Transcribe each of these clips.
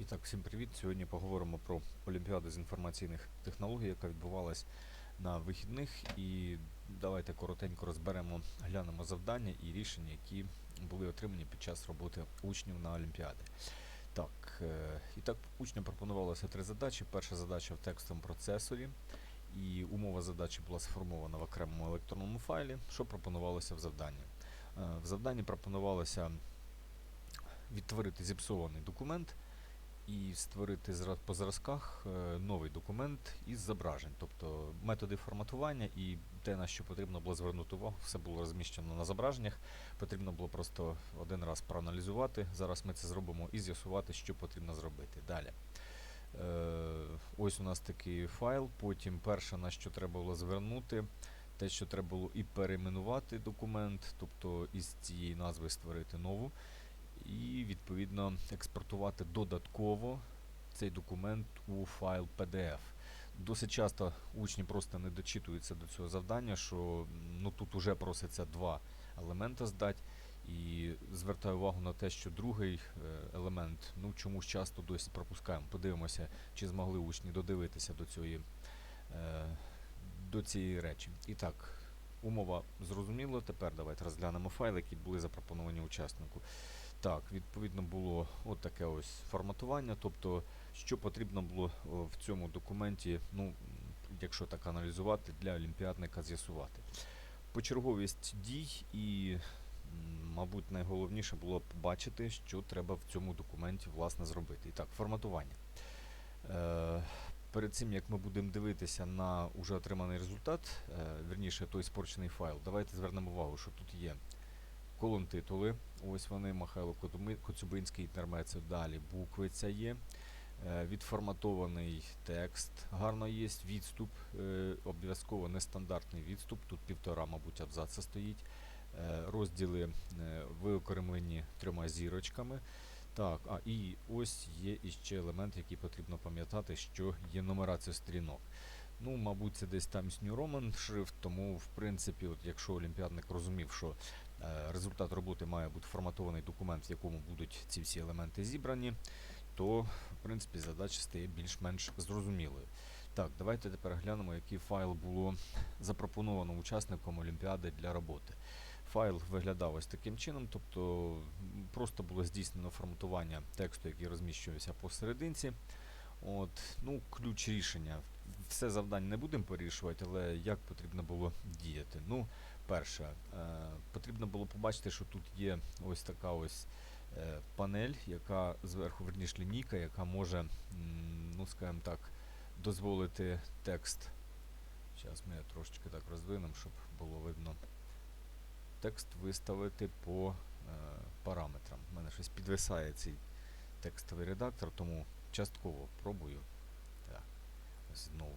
І так, всім привіт. Сьогодні поговоримо про Олімпіаду з інформаційних технологій, яка відбувалась на вихідних. І давайте коротенько розберемо, глянемо завдання і рішення, які були отримані під час роботи учнів на Олімпіаді. Так, е, і так, учням пропонувалося три задачі. Перша задача в текстовому процесорі, і умова задачі була сформована в окремому електронному файлі, що пропонувалося в завданні. Е, В завданні пропонувалося відтворити зіпсований документ і створити по зразках е, новий документ із зображень. Тобто методи форматування і те, на що потрібно було звернути увагу, все було розміщено на зображеннях. Потрібно було просто один раз проаналізувати. Зараз ми це зробимо і з'ясувати, що потрібно зробити. Далі. Е, ось у нас такий файл. Потім перше, на що треба було звернути, те, що треба було і перейменувати документ, тобто із цієї назви створити нову і відповідно експортувати додатково цей документ у файл PDF. Досить часто учні просто не дочитуються до цього завдання, що ну, тут вже проситься два елемента здати. І звертаю увагу на те, що другий е, елемент ну, чомусь часто досі пропускаємо. Подивимося, чи змогли учні додивитися до цієї, е, до цієї речі. І так, умова зрозуміла. Тепер давайте розглянемо файли, які були запропоновані учаснику. Так, відповідно було от таке ось форматування, тобто, що потрібно було в цьому документі, ну, якщо так аналізувати, для олімпіадника з'ясувати. Почерговість дій і, мабуть, найголовніше було побачити, що треба в цьому документі власне зробити. І так, форматування. Е, перед цим як ми будемо дивитися на уже отриманий результат, е, верніше той спорчений файл, давайте звернемо увагу, що тут є колон титули. Ось вони, Михайло Коцюбинський інтермецо. Далі буквиця є. Е, відформатований текст. Гарно є. Відступ. Е, обов'язково нестандартний відступ. Тут півтора, мабуть, абзаца стоїть. Е, розділи виокремлені трьома зірочками. Так, а і ось є іще елемент, який потрібно пам'ятати, що є нумерація сторінок. Ну, мабуть, це десь там New Roman шрифт, тому, в принципі, от якщо олімпіадник розумів, що результат роботи має бути форматований документ, в якому будуть ці всі елементи зібрані, то, в принципі, задача стає більш-менш зрозумілою. Так, давайте тепер глянемо, який файл було запропоновано учасникам Олімпіади для роботи. Файл виглядав ось таким чином, тобто просто було здійснено форматування тексту, який розміщувався посерединці. От, ну, ключ рішення. Все завдання не будемо порішувати, але як потрібно було діяти. Ну, перше, е, потрібно було побачити, що тут є ось така ось е, панель, яка зверху, верніш лінійка, яка може, ну, скажімо так, дозволити текст. Зараз ми трошечки так роздвинемо, щоб було видно. Текст виставити по е, параметрам. У мене щось підвисає цей текстовий редактор, тому частково пробую. Так, ось знову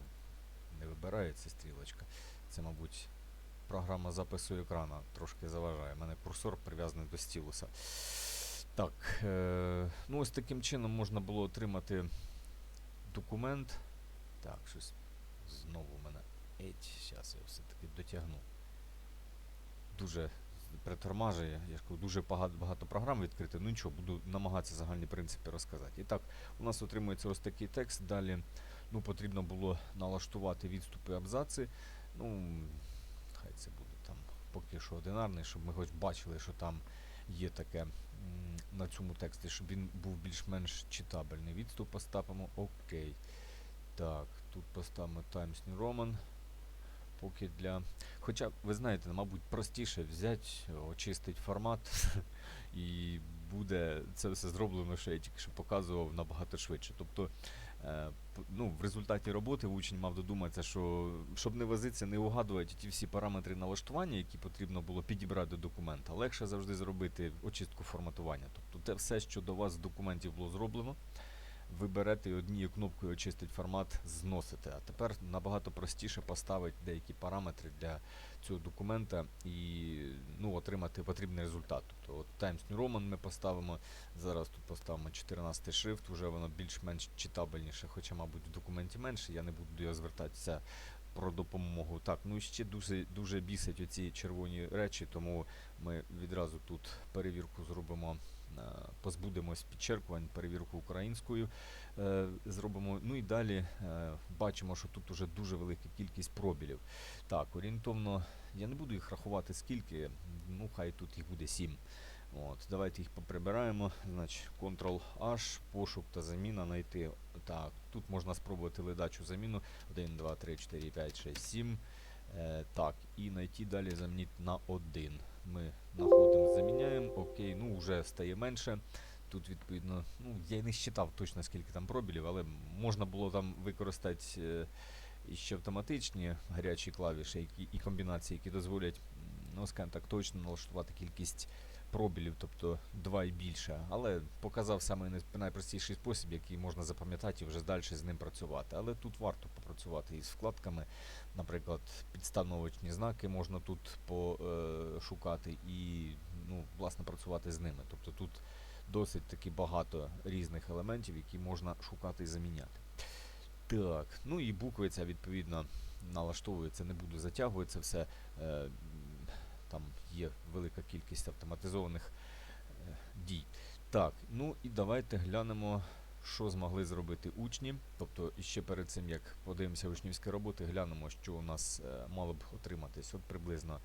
не вибирається стрілочка. Це, мабуть, програма запису екрана трошки заважає. У мене курсор прив'язаний до стілуса. Так, е, ну ось таким чином можна було отримати документ. Так, щось знову в мене. Еть, зараз я все-таки дотягну. Дуже притормажує, я ж кажу, дуже багато, багато програм відкрити, ну нічого, буду намагатися загальні принципи розказати. І так, у нас отримується ось такий текст. Далі ну, потрібно було налаштувати відступи абзаци. Ну, хай це буде там поки що одинарний, щоб ми хоч бачили, що там є таке на цьому тексті, щоб він був більш-менш читабельний. Відступ поставимо окей. Так, тут поставимо Times New Roman. Поки для. Хоча, ви знаєте, мабуть, простіше взяти, очистити формат, і буде це все зроблено, що я тільки що показував набагато швидше. Тобто, ну, в результаті роботи учень мав додуматися, що щоб не возитися, не угадувати ті всі параметри налаштування, які потрібно було підібрати до документа, легше завжди зробити очистку форматування. Тобто, те все, що до вас з документів було зроблено, ви берете і однією кнопкою очистить формат, зносите. А тепер набагато простіше поставити деякі параметри для цього документа і ну, отримати потрібний результат. Тобто от Times New Roman ми поставимо. Зараз тут поставимо 14 шрифт, вже воно більш-менш читабельніше, хоча, мабуть, в документі менше, я не буду до його звертатися про допомогу. Так, ну і ще дуже, дуже бісять оці червоні речі, тому ми відразу тут перевірку зробимо позбудемось підчеркувань, перевірку українською е, зробимо. Ну і далі е, бачимо, що тут уже дуже велика кількість пробілів. Так, орієнтовно, я не буду їх рахувати скільки, ну хай тут їх буде 7. От, давайте їх поприбираємо. Значить, Ctrl-H, пошук та заміна знайти. Так, тут можна спробувати ледачу заміну. 1, 2, 3, 4, 5, 6, 7. Е, так, і знайти далі замінити на 1. Ми знаходимо, заміняємо. Окей, ну вже стає менше. Тут, відповідно, ну, я й не считав точно скільки там пробілів, але можна було там використати е, ще автоматичні гарячі клавіші які, і комбінації, які дозволять, ну, скажімо так, точно налаштувати кількість пробілів, тобто 2 і більше. Але показав саме найпростіший спосіб, який можна запам'ятати і вже далі з ним працювати. Але тут варто попрацювати із вкладками. Наприклад, підстановочні знаки можна тут пошукати і ну, власне працювати з ними. Тобто тут досить таки багато різних елементів, які можна шукати і заміняти. Так, ну і буквиця, відповідно, налаштовується, не буду затягувати це все. Там є велика кількість автоматизованих е, дій. Так, ну і давайте глянемо, що змогли зробити учні. Тобто, ще перед цим, як подивимося учнівські роботи, глянемо, що у нас е, мало б отриматись. От приблизно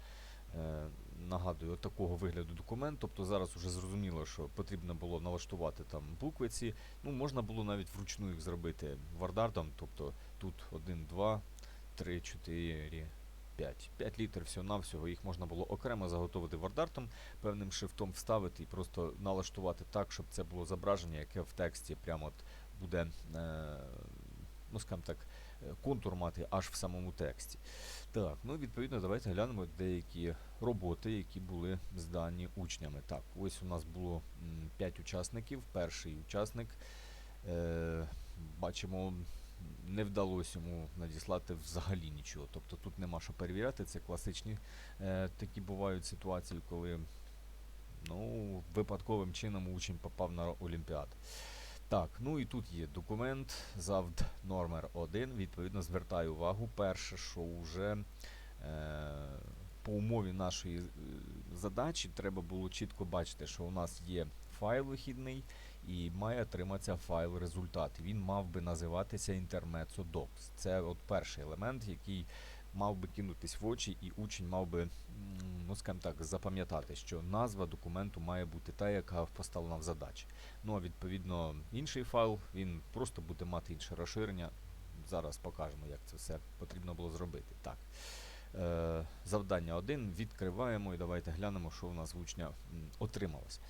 е, нагадую, от такого вигляду документ. Тобто зараз вже зрозуміло, що потрібно було налаштувати там буквиці. Ну, можна було навіть вручну їх зробити вардартом. Тобто тут 1, 2, 3, 4, 5. 5 літер всього-навсього. Їх можна було окремо заготовити вардартом, певним шрифтом вставити і просто налаштувати так, щоб це було зображення, яке в тексті прямо от буде, е, ну скажімо так, е, контур мати аж в самому тексті. Так, ну відповідно, давайте глянемо деякі роботи, які були здані учнями. Так, ось у нас було 5 учасників. Перший учасник, е, бачимо, не вдалося йому надіслати взагалі нічого. Тобто тут нема що перевіряти, це класичні е, такі бувають ситуації, коли ну, випадковим чином учень попав на Олімпіаду. Так, ну і тут є документ завд номер 1. Відповідно, звертаю увагу. Перше, що вже е, по умові нашої е, задачі треба було чітко бачити, що у нас є файл вихідний і має отриматися файл результат. Він мав би називатися Intermezzo Docs. Це от перший елемент, який мав би кинутись в очі, і учень мав би, ну скажімо так, запам'ятати, що назва документу має бути та, яка поставлена в задачі. Ну а відповідно інший файл, він просто буде мати інше розширення. Зараз покажемо, як це все потрібно було зробити. Так. Е, завдання 1. Відкриваємо і давайте глянемо, що у нас в учня отрималось.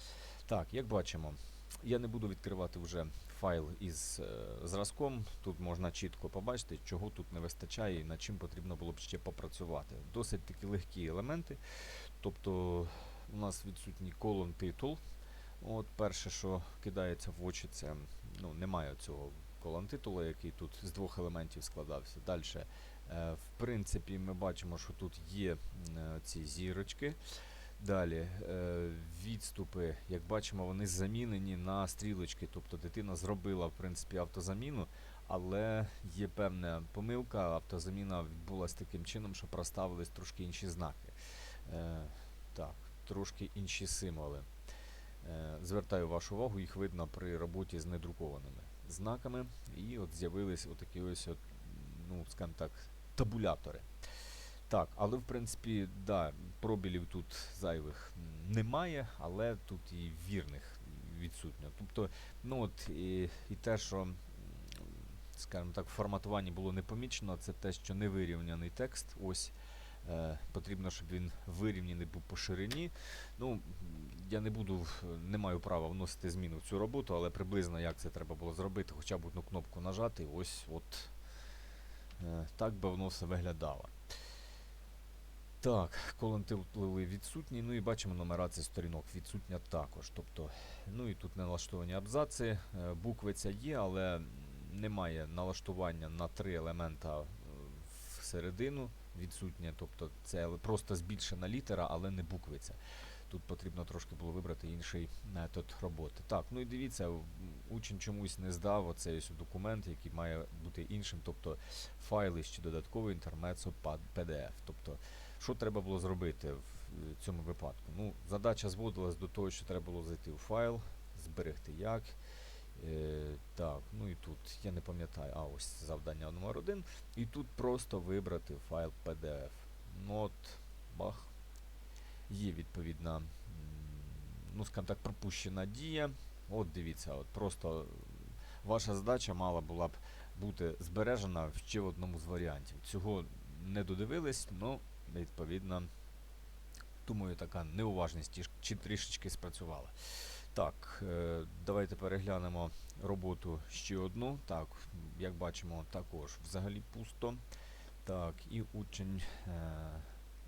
Так, як бачимо, я не буду відкривати вже файл із е, зразком. Тут можна чітко побачити, чого тут не вистачає і над чим потрібно було б ще попрацювати. Досить такі легкі елементи. Тобто у нас відсутній колон титул. От Перше, що кидається в очі, це ну, немає цього колон титула, який тут з двох елементів складався. Далі, е, в принципі, ми бачимо, що тут є е, ці зірочки. Далі е, відступи, як бачимо, вони замінені на стрілочки. Тобто дитина зробила в принципі автозаміну, але є певна помилка. Автозаміна відбулася таким чином, що проставились трошки інші знаки. Е, так, трошки інші символи. Е, звертаю вашу увагу, їх видно при роботі з недрукованими знаками. І от з'явились отакі ось, от, ну, скажімо так, табулятори. Так, але в принципі, да, пробілів тут зайвих немає, але тут і вірних відсутньо. Тобто, ну от і, і те, що, скажімо так, в форматуванні було не помічено, це те, що не вирівняний текст. Ось е, потрібно, щоб він вирівняний був по ширині. Ну, я не буду, не маю права вносити зміни в цю роботу, але приблизно як це треба було зробити, хоча б одну кнопку нажати, ось от е, так би воно все виглядало. Так, колон титули відсутні, ну і бачимо нумерація сторінок відсутня також. Тобто, ну і тут налаштовані абзаци, е, буквиця є, але немає налаштування на три елемента е, всередину відсутнє. Тобто це просто збільшена літера, але не буквиця. Тут потрібно трошки було вибрати інший метод роботи. Так, ну і дивіться, учень чомусь не здав оцей документ, який має бути іншим, тобто файли ще додатковий інтермецо PDF. Тобто, що треба було зробити в е, цьому випадку? Ну, задача зводилась до того, що треба було зайти у файл, зберегти як. Е, так, ну і тут я не пам'ятаю, а ось завдання номер один. І тут просто вибрати файл PDF. Ну от, бах. Є відповідна, ну скажімо так, пропущена дія. От дивіться, от просто ваша задача мала була б бути збережена ще в одному з варіантів. Цього не додивились, ну, відповідно, думаю, така неуважність чи трішечки спрацювала. Так, е, давайте переглянемо роботу ще одну. Так, як бачимо, також взагалі пусто. Так, і учень е,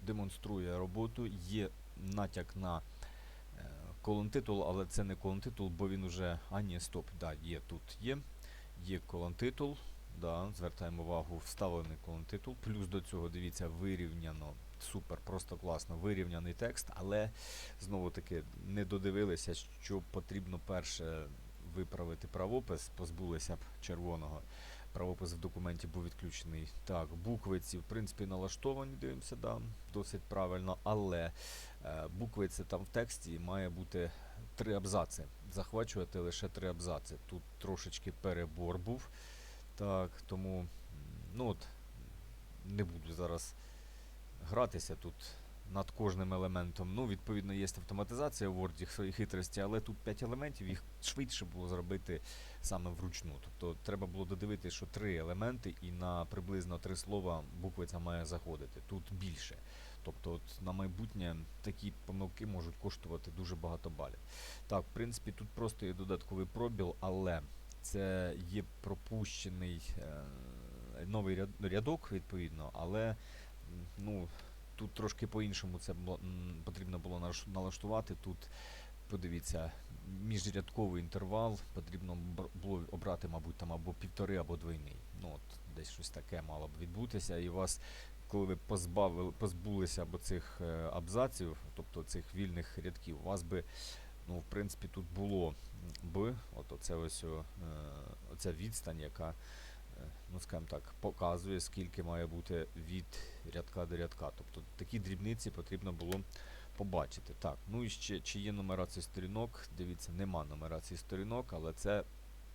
демонструє роботу. Є натяк на е, колон титул, але це не колон титул, бо він уже. А, ні, стоп, да, є тут є. Є колон титул. Да, звертаємо увагу, вставлений колон титул. Плюс до цього, дивіться, вирівняно. Супер, просто класно, вирівняний текст, але знову таки не додивилися, що потрібно перше виправити правопис, позбулися б червоного. Правопис в документі був відключений. Так, буквиці, в принципі, налаштовані, дивимося, да, досить правильно, але е, буквиці там в тексті має бути три абзаци. Захвачувати лише три абзаци. Тут трошечки перебор був. Так, тому ну от, не буду зараз гратися тут над кожним елементом. Ну, відповідно, є автоматизація в Word своїх хитрості, але тут 5 елементів, їх швидше було зробити саме вручну. Тобто треба було додивити, що три елементи і на приблизно три слова буквиця має заходити. Тут більше. Тобто, от на майбутнє такі помилки можуть коштувати дуже багато балів. Так, в принципі, тут просто є додатковий пробіл, але це є пропущений е, новий ряд- рядок, відповідно, але ну, тут трошки по-іншому це було, потрібно було налаштувати. Тут подивіться, міжрядковий інтервал потрібно було обрати, мабуть, там або півтори, або двойний. Ну, от десь щось таке мало б відбутися, і вас. Коли ви позбавили, позбулися або цих е, абзаців, тобто цих вільних рядків, у вас би, ну, в принципі, тут було б, от оце ось е, оця відстань, яка, е, ну скажімо так, показує, скільки має бути від рядка до рядка. Тобто такі дрібниці потрібно було побачити. Так, ну і ще чи є нумерація сторінок? Дивіться, нема нумерації сторінок, але це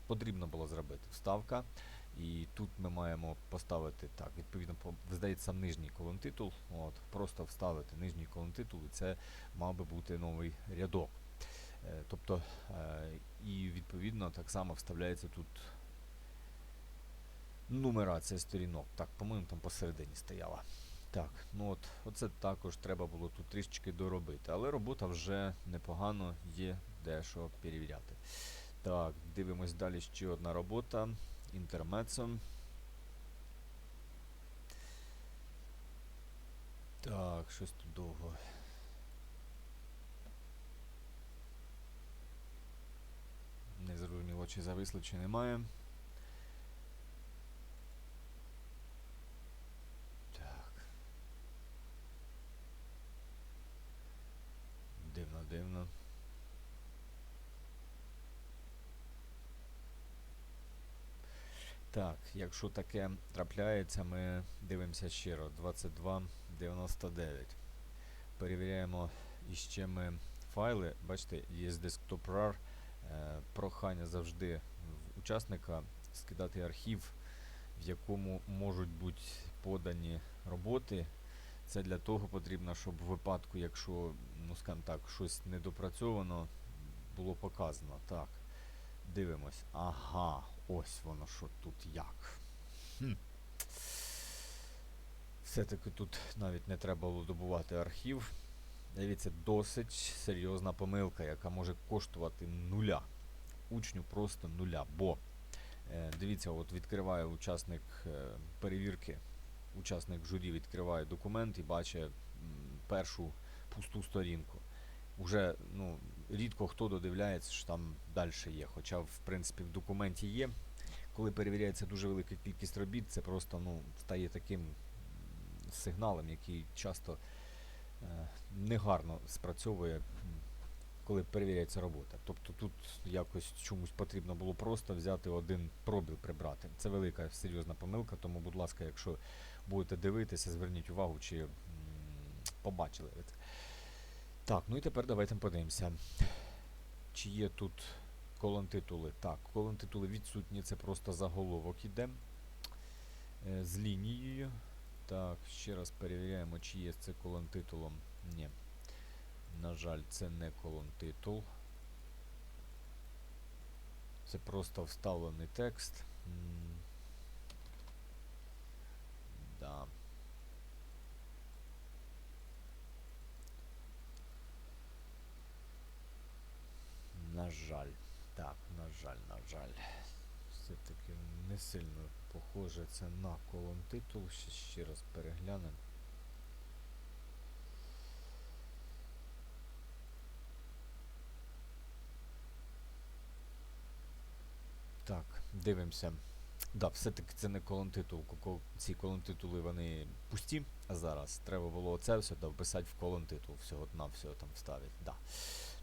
потрібно було зробити. Вставка. І тут ми маємо поставити так, відповідно, по- здається, нижній колон титул. От, просто вставити нижній колон титул, і це мав би бути новий рядок. Е, Тобто, е, і відповідно так само вставляється тут нумерація сторінок. Так, по-моєму, там посередині стояла. Так, ну от, оце також треба було тут трішечки доробити. Але робота вже непогано є дещо перевіряти. Так, дивимось далі ще одна робота. Інтермецо. Так, щось тут довго. Не зрозуміло, чи зависли, чи немає. Так. Дивно, дивно. Так, якщо таке трапляється, ми дивимося раз. 22.99. Перевіряємо іще ми файли. Бачите, є desktop RAR. Е, прохання завжди в учасника скидати архів, в якому можуть бути подані роботи. Це для того потрібно, щоб в випадку, якщо, ну скажімо так, щось недопрацьовано, було показано. Так, дивимось. Ага, ось воно що тут як. Хм. Все-таки тут навіть не треба було добувати архів. Дивіться, досить серйозна помилка, яка може коштувати нуля. Учню просто нуля. Бо е, дивіться, от відкриває учасник е, перевірки, учасник журі відкриває документ і бачить першу пусту сторінку. Уже ну, рідко хто додивляється, що там далі є. Хоча, в принципі, в документі є. Коли перевіряється дуже велика кількість робіт, це просто ну, стає таким сигналом, який часто негарно спрацьовує, коли перевіряється робота. Тобто тут якось чомусь потрібно було просто взяти один пробіл прибрати. Це велика серйозна помилка, тому, будь ласка, якщо будете дивитися, зверніть увагу, чи побачили ви це. Так, ну і тепер давайте подивимося, чи є тут колон-титули. Так, колон-титули відсутні, це просто заголовок іде е, з лінією. Так, ще раз перевіряємо, чи є це колон-титулом. Ні. На жаль, це не колон-титул. Це просто вставлений текст. Да. На жаль. Так, на жаль, на жаль. Все-таки не сильно похоже це на колон титул. Ще, ще раз переглянемо. Так, дивимося. Да, все-таки це не колон титул. Ці колон титули вони пусті, а зараз треба було це все да, вписати в колон титул. Всього на всього там вставити. Да.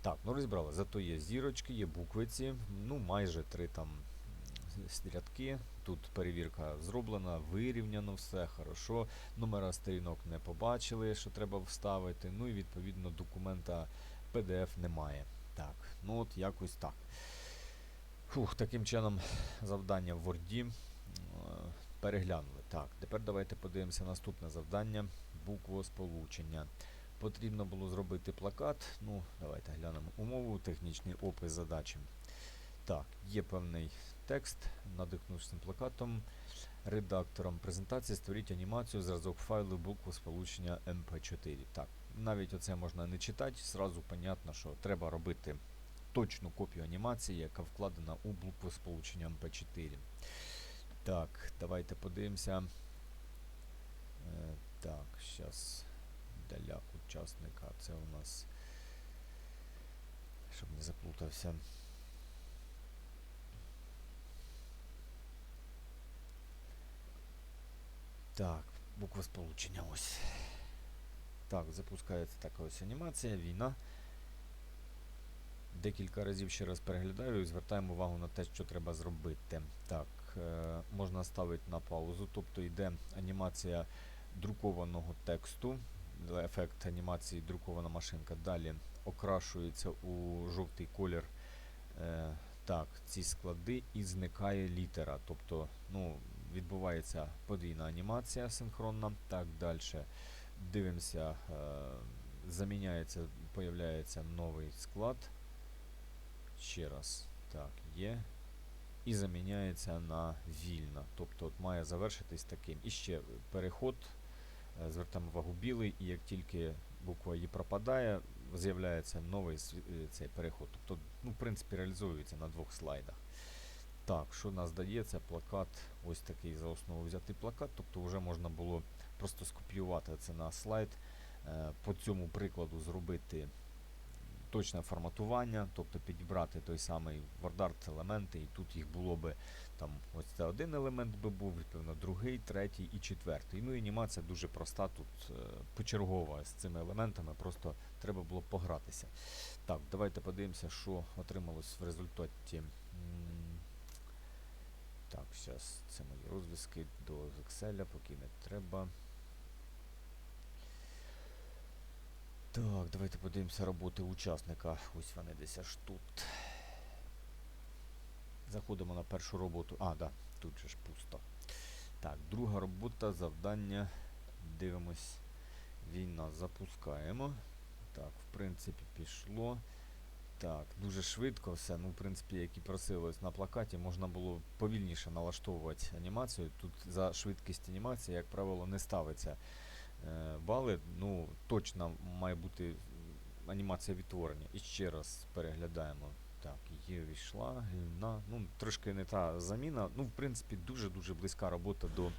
Так, ну розібрали. Зато є зірочки, є буквиці, ну майже три там с- рядки. Тут перевірка зроблена, вирівняно все, хорошо. Номера сторінок не побачили, що треба вставити. Ну і відповідно документа PDF немає. Так, ну от якось так. Фух, таким чином завдання в Word е, переглянули. Так, тепер давайте подивимося наступне завдання буквосполучення. Потрібно було зробити плакат. Ну, давайте глянемо умову, технічний опис задачі. Так, є певний текст, надихнувши цим плакатом. Редактором презентації створіть анімацію, зразок файлу буквосполучення MP4. Так, навіть оце можна не читати, зразу понятно, що треба робити точну копію анімації, яка вкладена у буквосполучення MP4. Так, давайте подивимося. Е, так, зараз для учасника. Це у нас. Щоб не заплутався. Так, буква сполучення ось. Так, запускається така ось анімація, війна. Декілька разів ще раз переглядаю і звертаємо увагу на те, що треба зробити. Так, е, можна ставити на паузу, тобто йде анімація друкованого тексту, ефект анімації друкована машинка. Далі окрашується у жовтий колір е, так, ці склади і зникає літера. Тобто ну, відбувається подвійна анімація синхронна. Так, далі дивимося, е, заміняється, появляється новий склад. Ще раз. Так, є. І заміняється на вільно. Тобто от має завершитись таким. І ще переход. е, Звертаємо увагу білий, і як тільки буква І пропадає, з'являється новий е, цей переход. Тобто, ну, в принципі, реалізується на двох слайдах. Так, що нас дає, це плакат, ось такий за основу взятий плакат. Тобто вже можна було просто скопіювати це на слайд, е, по цьому прикладу зробити точне форматування, тобто підібрати той самий WordArt елементи, і тут їх було би там ось це один елемент би був, відповідно, другий, третій і четвертий. Ну і анімація дуже проста, тут е, почергова з цими елементами, просто треба було погратися. Так, давайте подивимося, що отрималось в результаті. Так, зараз це мої розв'язки до Excel, поки не треба. Так, давайте подивимося роботи учасника. Ось вони десь аж тут. Заходимо на першу роботу. А, да, тут же ж пусто. Так, друга робота, завдання. Дивимось. Війна запускаємо. Так, в принципі, пішло. Так, дуже швидко все. Ну, в принципі, як і просилось на плакаті, можна було повільніше налаштовувати анімацію. Тут за швидкість анімації, як правило, не ставиться е, бали. Ну, точно має бути анімація відтворення. І ще раз переглядаємо. Так, є війшла, гільна. Ну, трошки не та заміна. Ну, в принципі, дуже-дуже близька робота до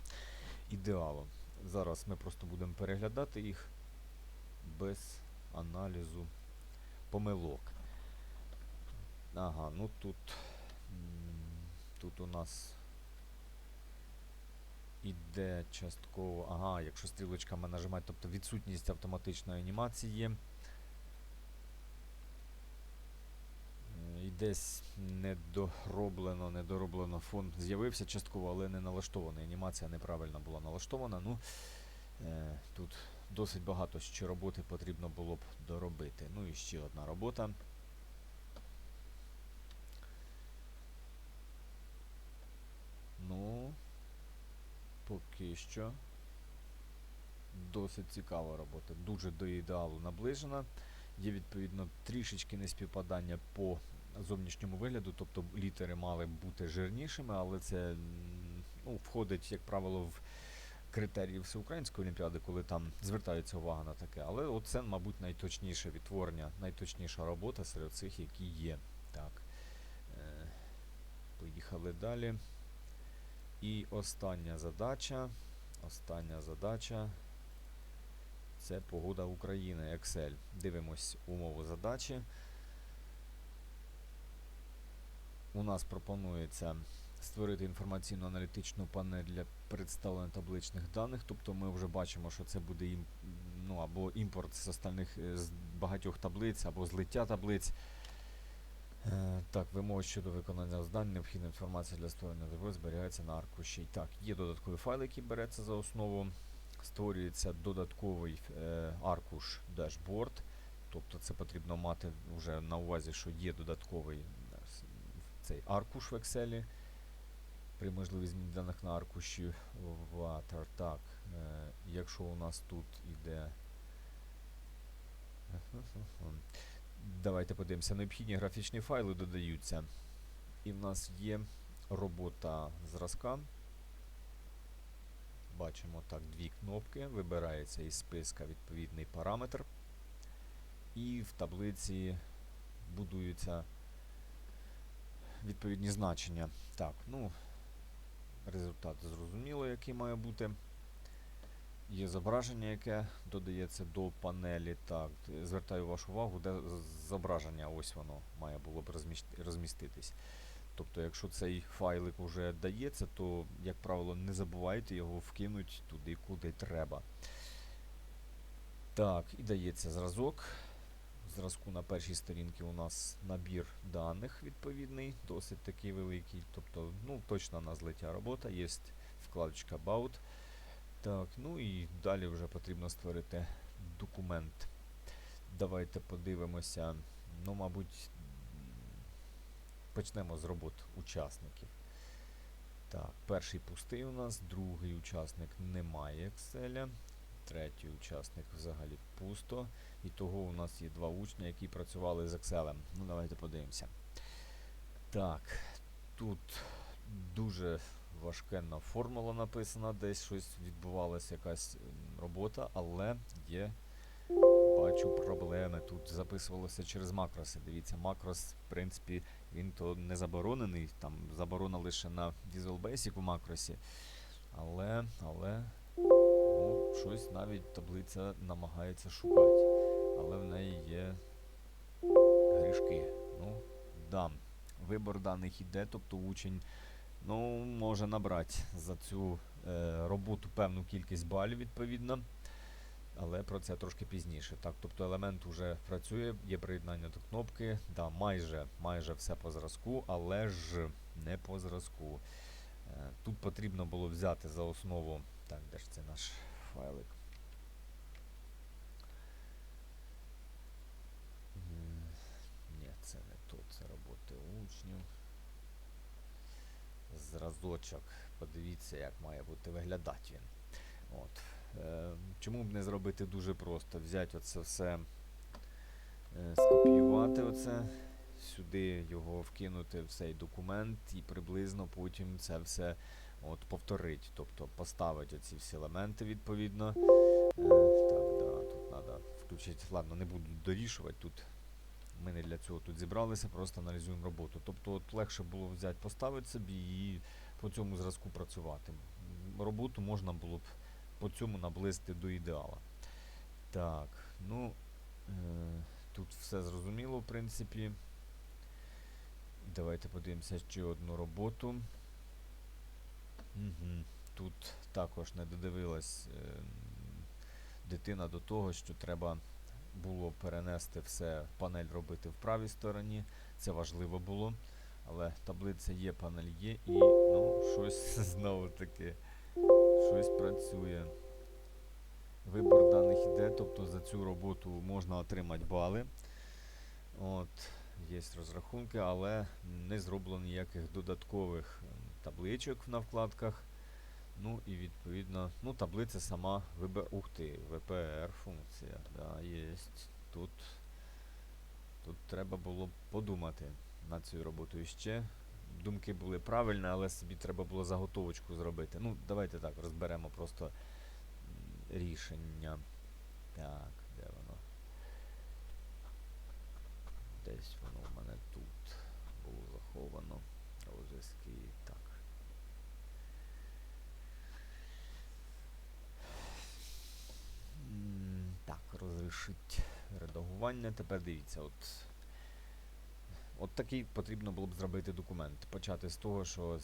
ідеалу. Зараз ми просто будемо переглядати їх без аналізу помилок. Ага, ну тут. Тут у нас іде частково. Ага, якщо стрілочками нажимати, тобто відсутність автоматичної анімації. І десь недороблено, недороблено фон з'явився частково, але не налаштований. Анімація неправильно була налаштована. Ну, е, тут досить багато ще роботи потрібно було б доробити. Ну і ще одна робота. Поки що досить цікава робота. Дуже до ідеалу наближена. Є відповідно трішечки неспівпадання по зовнішньому вигляду, тобто літери мали бути жирнішими, але це ну, входить, як правило, в критерії всеукраїнської олімпіади, коли там звертається увага на таке. Але оце, мабуть, найточніше відтворення, найточніша робота серед цих, які є. Так. Е, поїхали далі. І остання задача. Остання задача. Це погода України, Excel. Дивимось умову задачі. У нас пропонується створити інформаційно-аналітичну панель для представлення табличних даних. Тобто ми вже бачимо, що це буде ім, ну, або імпорт з остальних е, з багатьох таблиць, або злиття таблиць. Е, Так, вимоги щодо виконання завдань, необхідна інформація для створення таблиць зберігається на аркуші. Так, є додатковий файл, який береться за основу. Створюється додатковий е, аркуш дашборд. Тобто це потрібно мати вже на увазі, що є додатковий е, цей аркуш в Excel. При можливості зміни даних на аркуші Water. Так, е, якщо у нас тут іде. Давайте подивимося. Необхідні графічні файли додаються. І в нас є робота зразка. Бачимо так дві кнопки. Вибирається із списка відповідний параметр. І в таблиці будуються відповідні значення. Так, ну, результат зрозуміло, який має бути. Є зображення, яке додається до панелі. Так, звертаю вашу увагу, де зображення, ось воно має було б розміститись. Тобто, якщо цей файлик вже дається, то, як правило, не забувайте його вкинути туди, куди треба. Так, і дається зразок. Зразку на першій сторінці у нас набір даних відповідний, досить такий великий. Тобто, ну, точно на злиття робота, є вкладочка About. Так, ну і далі вже потрібно створити документ. Давайте подивимося. Ну, мабуть, почнемо з робот учасників. Так, перший пустий у нас, другий учасник немає Excel, третій учасник взагалі пусто. І того у нас є два учня, які працювали з Excel. Ну, давайте подивимося. Так, тут дуже важкенна формула написана, десь щось відбувалася якась робота, але є, бачу, проблеми. Тут записувалося через макроси. Дивіться, макрос, в принципі, він то не заборонений, там заборона лише на Visual Basic у макросі. Але, але, ну, щось навіть таблиця намагається шукати. Але в неї є грішки. Ну, да. Вибор даних іде, тобто учень ну, може набрати за цю е, роботу певну кількість балів відповідно. Але про це трошки пізніше. Так, тобто елемент вже працює, є приєднання до кнопки. Да, майже, майже все по зразку, але ж не по зразку. Е, тут потрібно було взяти за основу. Так, де ж це наш файлик? М, Ні, це не то, це роботи учнів. Зразочок. Подивіться, як має бути виглядати він. От. Е, чому б не зробити дуже просто? Взяти оце все, е, скопіювати оце, сюди його вкинути в цей документ і приблизно потім це все от, повторити. Тобто поставити оці всі елементи відповідно. Е, так, да, тут треба включити. Ладно, не буду дорішувати тут. Ми не для цього тут зібралися, просто аналізуємо роботу. Тобто от легше було взяти, поставити собі і по цьому зразку працювати. Роботу можна було б по цьому наблизити до ідеала. Так, ну е, тут все зрозуміло, в принципі. Давайте подивимося ще одну роботу. Угу. Тут також не додивилась е, дитина до того, що треба було перенести все, панель робити в правій стороні. Це важливо було. Але таблиця є, панель є, і ну, щось знову таки щось працює. Вибор даних іде, тобто за цю роботу можна отримати бали. От, є розрахунки, але не зроблено ніяких додаткових табличок на вкладках. Ну і відповідно, ну таблиця сама вибер. Ух ти, VPR функція. Да, є. Тут, тут треба було подумати над цією роботою ще. Думки були правильні, але собі треба було заготовочку зробити. Ну, давайте так, розберемо просто рішення. Так, де воно? Десь воно в мене тут було заховано. Розв'язки. Так. Розрішить редагування. Тепер дивіться, от. От такий потрібно було б зробити документ. Почати з того, що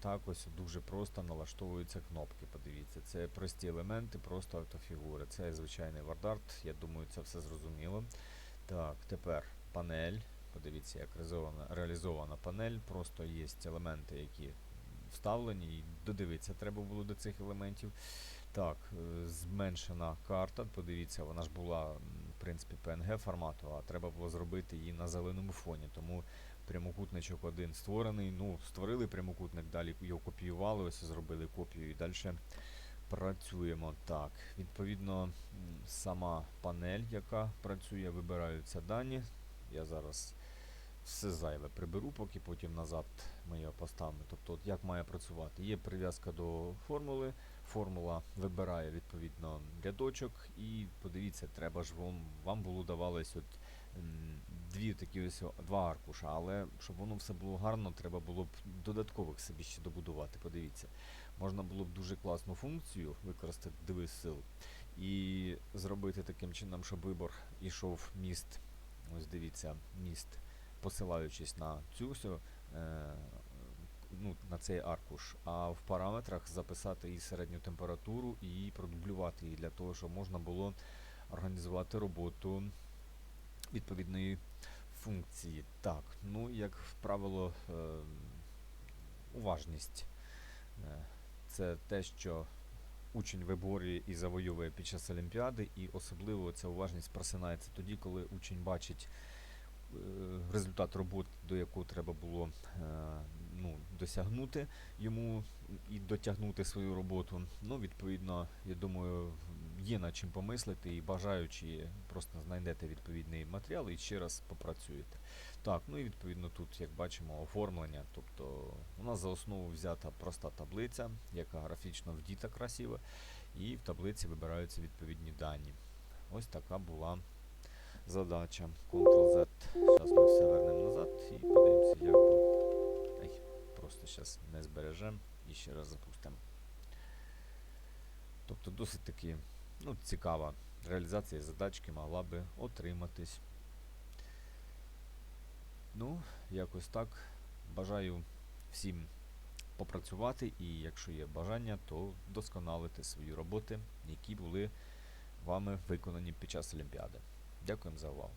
так ось дуже просто налаштовуються кнопки. Подивіться, це прості елементи, просто автофігури. Це звичайний вардарт, я думаю, це все зрозуміло. Так, тепер панель. Подивіться, як реалізована, реалізована панель. Просто є елементи, які вставлені, і додивитися треба було до цих елементів. Так, е, зменшена карта. Подивіться, вона ж була в принципі PNG формату, а треба було зробити її на зеленому фоні. Тому прямокутничок один створений. Ну, створили прямокутник, далі його копіювали, ось зробили копію і далі працюємо. Так, відповідно, сама панель, яка працює, вибираються дані. Я зараз все зайве приберу, поки потім назад ми його поставимо. Тобто, от як має працювати? Є прив'язка до формули. Формула вибирає відповідно рядочок, і подивіться, треба ж вам, вам було давалось от дві такі ось два аркуша, але щоб воно все було гарно, треба було б додаткових собі ще добудувати. Подивіться, можна було б дуже класну функцію використати диви сил і зробити таким чином, щоб вибор ішов міст. Ось дивіться, міст, посилаючись на цю всю. Е, ну, на цей аркуш, а в параметрах записати і середню температуру, і продублювати її для того, щоб можна було організувати роботу відповідної функції. Так, ну як правило, е, уважність е, це те, що учень виборює і завоює під час Олімпіади, і особливо ця уважність просинається тоді, коли учень бачить е, результат роботи, до якого треба було е, ну, досягнути йому і дотягнути свою роботу. Ну, відповідно, я думаю, є над чим помислити і бажаючи, просто знайдете відповідний матеріал і ще раз попрацюєте. Так, ну і відповідно тут, як бачимо, оформлення. Тобто у нас за основу взята проста таблиця, яка графічно вдіта красиво, і в таблиці вибираються відповідні дані. Ось така була задача. Ctrl-Z. Зараз ми все вернемо назад і подивимося, як було. Просто зараз не збережемо і ще раз запустимо. Тобто досить таки ну, цікава реалізація задачки могла би отриматись. Ну, якось так. Бажаю всім попрацювати і якщо є бажання, то вдосконалити свої роботи, які були вами виконані під час Олімпіади. Дякуємо за увагу.